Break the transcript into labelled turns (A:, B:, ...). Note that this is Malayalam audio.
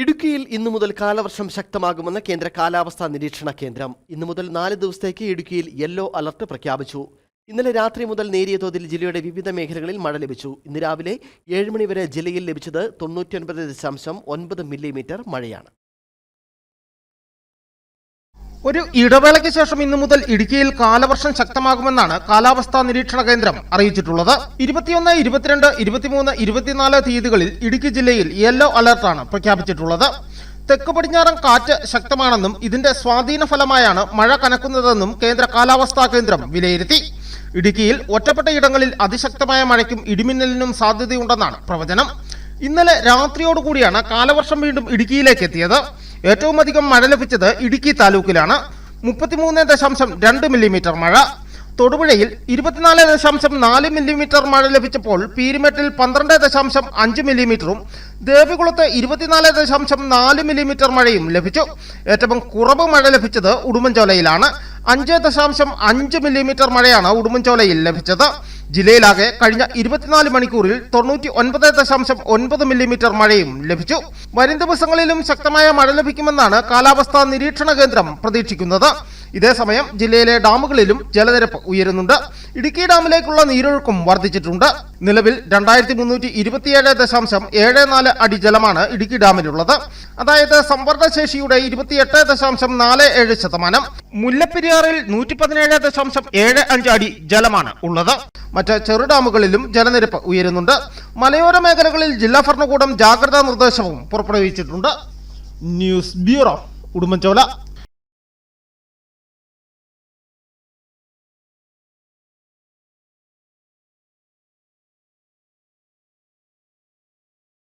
A: ഇടുക്കിയിൽ ഇന്നു മുതൽ കാലവർഷം ശക്തമാകുമെന്ന് കേന്ദ്ര കാലാവസ്ഥാ നിരീക്ഷണ കേന്ദ്രം. ഇന്നു മുതൽ നാല് ദിവസത്തേക്ക് ഇടുക്കിയിൽ യെല്ലോ അലർട്ട് പ്രഖ്യാപിച്ചു. ഇന്നലെ രാത്രി മുതൽ നേരിയ തോതിൽ ജില്ലയുടെ വിവിധ മേഖലകളിൽ മഴ ലഭിച്ചു. ഇന്ന് രാവിലെ ഏഴ് മണിവരെ ജില്ലയിൽ ലഭിച്ചത് തൊണ്ണൂറ്റിയൊൻപത് ദശാംശം ഒൻപത് മില്ലിമീറ്റർ മഴയാണ്.
B: ഒരു ഇടവേളയ്ക്ക് ശേഷം ഇന്നു മുതൽ ഇടുക്കിയിൽ കാലവർഷം ശക്തമാകുമെന്നാണ് കാലാവസ്ഥാ നിരീക്ഷണ കേന്ദ്രം അറിയിച്ചിട്ടുള്ളത്. ഇരുപത്തിയൊന്ന് ഇരുപത്തിരണ്ട് ഇരുപത്തിമൂന്ന് ഇരുപത്തിനാല് തീയതികളിൽ ഇടുക്കി ജില്ലയിൽ യെല്ലോ അലർട്ടാണ് പ്രഖ്യാപിച്ചിട്ടുള്ളത്. തെക്ക് പടിഞ്ഞാറൻ കാറ്റ് ശക്തമാണെന്നും ഇതിന്റെ സ്വാധീന ഫലമായാണ് മഴ കനക്കുന്നതെന്നും കേന്ദ്ര കാലാവസ്ഥാ കേന്ദ്രം വിലയിരുത്തി. ഇടുക്കിയിൽ ഒറ്റപ്പെട്ട ഇടങ്ങളിൽ അതിശക്തമായ മഴയ്ക്കും ഇടിമിന്നലിനും സാധ്യതയുണ്ടെന്നാണ് പ്രവചനം. ഇന്നലെ രാത്രിയോടുകൂടിയാണ് കാലവർഷം വീണ്ടും ഇടുക്കിയിലേക്ക് എത്തിയത്. ഏറ്റവും അധികം മഴ ലഭിച്ചത് ഇടുക്കി താലൂക്കിലാണ്. മുപ്പത്തിമൂന്ന് ദശാംശം രണ്ട് മില്ലിമീറ്റർ മഴ. തൊടുപുഴയിൽ ഇരുപത്തിനാല് ദശാംശം നാല് മില്ലിമീറ്റർ മഴ ലഭിച്ചപ്പോൾ പീരുമേട്ടിൽ പന്ത്രണ്ട് ദശാംശം അഞ്ച് മില്ലിമീറ്ററും ദേവികുളത്ത് ഇരുപത്തിനാല് ദശാംശം നാല് മില്ലിമീറ്റർ മഴയും ലഭിച്ചു. ഏറ്റവും കുറവ് മഴ ലഭിച്ചത് ഉടുമ്പൻചോലയിലാണ്. അഞ്ച് ദശാംശം അഞ്ച് മില്ലിമീറ്റർ മഴയാണ് ഉടുമ്പൻചോലയിൽ ലഭിച്ചത്. ജില്ലയിലാകെ കഴിഞ്ഞ ഇരുപത്തിനാല് മണിക്കൂറിൽ തൊണ്ണൂറ്റി ഒൻപത് ദശാംശം ഒൻപത് മില്ലിമീറ്റർ മഴയും ലഭിച്ചു. വരും ദിവസങ്ങളിലും ശക്തമായ മഴ ലഭിക്കുമെന്നാണ് കാലാവസ്ഥാ നിരീക്ഷണ കേന്ദ്രം പ്രതീക്ഷിക്കുന്നത്. ഇതേസമയം ജില്ലയിലെ ഡാമുകളിലും ജലനിരപ്പ് ഉയരുന്നുണ്ട്. ഇടുക്കി ഡാമിലേക്കുള്ള നീരൊഴുക്കും വർദ്ധിച്ചിട്ടുണ്ട്. നിലവിൽ രണ്ടായിരത്തി മുന്നൂറ്റി ഇരുപത്തിയേഴ് ദശാംശം ഏഴ് നാല് അടി ജലമാണ് ഇടുക്കി ഡാമിലുള്ളത്. അതായത് സംഭരണശേഷിയുടെ ഇരുപത്തിയെട്ട് ദശാംശം നാല് ഏഴ് ശതമാനം. മുല്ലപ്പെരിയാറിൽ നൂറ്റി പതിനേഴ് ദശാംശം ഏഴ് അഞ്ച് അടി ജലമാണ് ഉള്ളത്. മറ്റ് ചെറു ഡാമുകളിലും ജലനിരപ്പ് ഉയരുന്നുണ്ട്. മലയോര മേഖലകളിൽ ജില്ലാ ഭരണകൂടം ജാഗ്രതാ നിർദ്ദേശവും പുറപ്പെടുവിച്ചിട്ടുണ്ട്. News bureau Udumbanchola.